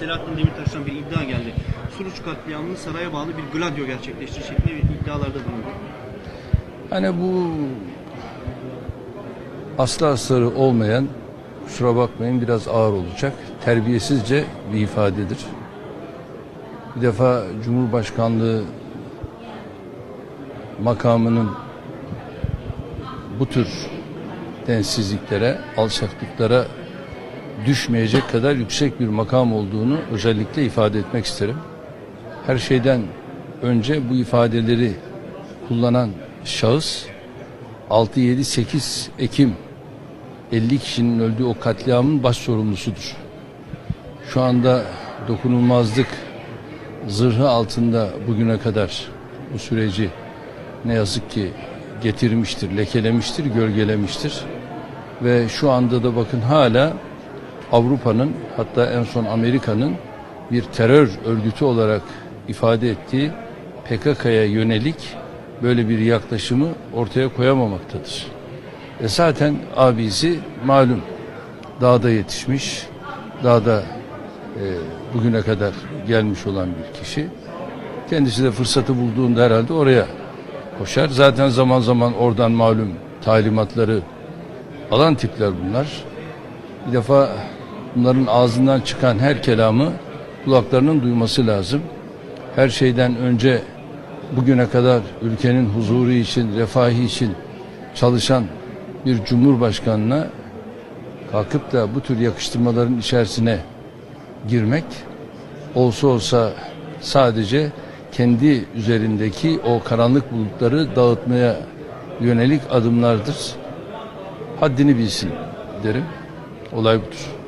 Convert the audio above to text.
Selahattin Demirtaş'tan bir iddia geldi. Suruç katliamını saraya bağlı bir gladyo gerçekleşti şeklinde bir iddialarda bulundu. Hani bu aslı astarı olmayan kusura bakmayın biraz ağır olacak. Terbiyesizce bir ifadedir. Bir defa Cumhurbaşkanlığı makamının bu tür densizliklere, alçaklıklara düşmeyecek kadar yüksek bir makam olduğunu özellikle ifade etmek isterim. Her şeyden önce bu ifadeleri kullanan şahıs 6 7 8 Ekim 50 kişinin öldüğü o katliamın baş sorumlusudur. Şu anda dokunulmazlık zırhı altında bugüne kadar bu süreci ne yazık ki getirmiştir, lekelemiştir, gölgelemiştir. Ve şu anda da bakın hala Avrupa'nın hatta en son Amerika'nın bir terör örgütü olarak ifade ettiği PKK'ya yönelik böyle bir yaklaşımı ortaya koyamamaktadır. E zaten abisi malum dağda yetişmiş, dağda e, bugüne kadar gelmiş olan bir kişi. Kendisi de fırsatı bulduğunda herhalde oraya koşar. Zaten zaman zaman oradan malum talimatları alan tipler bunlar. Bir defa bunların ağzından çıkan her kelamı kulaklarının duyması lazım. Her şeyden önce bugüne kadar ülkenin huzuru için, refahı için çalışan bir cumhurbaşkanına kalkıp da bu tür yakıştırmaların içerisine girmek olsa olsa sadece kendi üzerindeki o karanlık bulutları dağıtmaya yönelik adımlardır. Haddini bilsin derim. Olay budur.